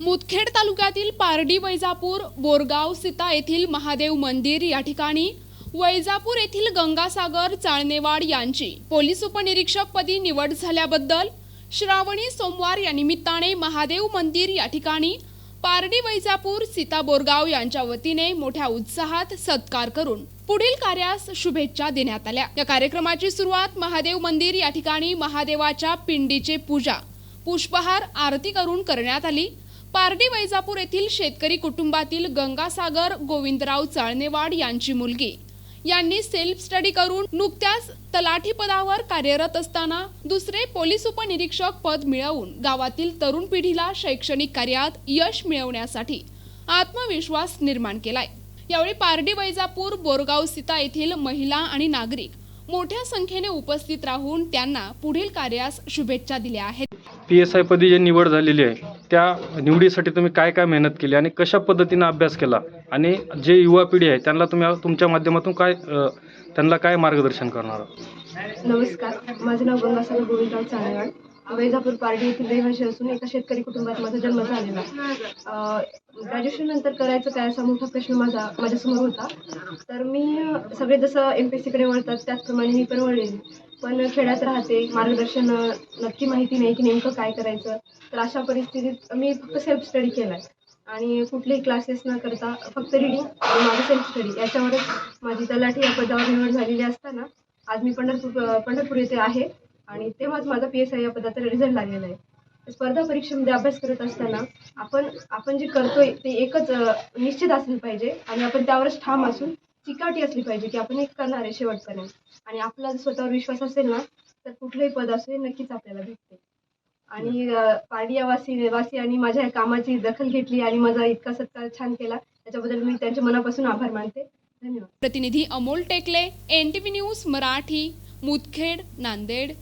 मुदखेड तालुक्यातील पारडी वैजापूर बोरगाव सीता येथील महादेव मंदिर या ठिकाणी वैजापूर येथील गंगासागर चाळणेवाड यांची पोलीस उपनिरीक्षकपदी निवड झाल्याबद्दल श्रावणी सोमवार या निमित्ताने महादेव मंदिर या ठिकाणी पारडी वैजापूर सीता बोरगाव यांच्या वतीने मोठ्या उत्साहात सत्कार करून पुढील कार्यास शुभेच्छा देण्यात आल्या. या कार्यक्रमाची सुरुवात महादेव मंदिर या ठिकाणी महादेवाच्या पिंडीचे पूजा पुष्पहार आरती करून करण्यात आली. पारडी वैजापूर येथील शेतकरी कुटुंबातील गंगासागर गोविंदराव चाळणेवाड यांची मुलगी. यांनी सेल्फ स्टडी करून नुकत्याच तलाठी पदावर कार्यरत असताना दुसरे पोलीस उपनिरीक्षक पद मिळवून गावातील तरुण पिढीला शैक्षणिक कार्यात यश मिळवण्यासाठी आत्मविश्वास निर्माण केलाय. यावेळी पारडी वैजापूर बोरगाव सीता येथील महिला आणि नागरिक मोठ्या संख्येने उपस्थित राहून त्यांना पुढील कार्यास शुभेच्छा दिल्या आहेत. पी एस आय पदी निवड झालेली आहे त्या निवडीसाठी तुम्ही काय काय मेहनत केली आणि कशा पद्धतीनं अभ्यास केला? आणि जे युवा पिढी आहे त्यांना तुम्ही तुमच्या माध्यमातून काय त्यांना काय मार्गदर्शन करणार आहात? नमस्कार. माझं नाव गंगासागर गोविंदराव चाळेवाड वैजापूर पारडी येथील रहिवासी असून एका शेतकरी कुटुंबात माझा जन्म झालेला. ग्रॅज्युएशन नंतर करायचं काय असा मोठा प्रश्न माझा माझ्यासमोर होता. तर मी सगळे जसं एम पी एस सीकडे वळतात त्याचप्रमाणे मी पण वळलेली. पण खेड्यात राहते मार्गदर्शन नक्की माहिती नाही की नेमकं काय करायचं. तर अशा परिस्थितीत मी फक्त सेल्फ स्टडी केला आहे आणि कुठलेही क्लासेस न करता फक्त रिडिंग आणि माझं सेल्फ स्टडी याच्यावरच माझी तलाठी या पदावर निवड झालेली असताना आज मी पंढरपूर पंढरपूर येथे आहे. आणि तेव्हाच माझा पी एस आय या पदाचा रिझल्ट लागलेला आहे. स्पर्धा परीक्षेमध्ये अभ्यास करत असताना आपण आपण जे करतोय ते एकच निश्चित असलं पाहिजे आणि आपण त्यावरच ठाम असून चिकाटी असली पाहिजे की आपण एक करणार आहे शेवटपर्यंत. आणि आपला जर स्वतःवर विश्वास असेल ना तर कुठलंही पद असो हे नक्कीच आपल्याला भेटते. आणि अ, पारडी या वासी वासी आणि माझ्या कामाची दखल घेतली आणि माझा इतका सत्कार छान केला त्याच्याबद्दल मी त्यांच्या मनापासून आभार मानते. धन्यवाद. प्रतिनिधी Amol Tekale N T V news Marathi Mudkhed Nanded.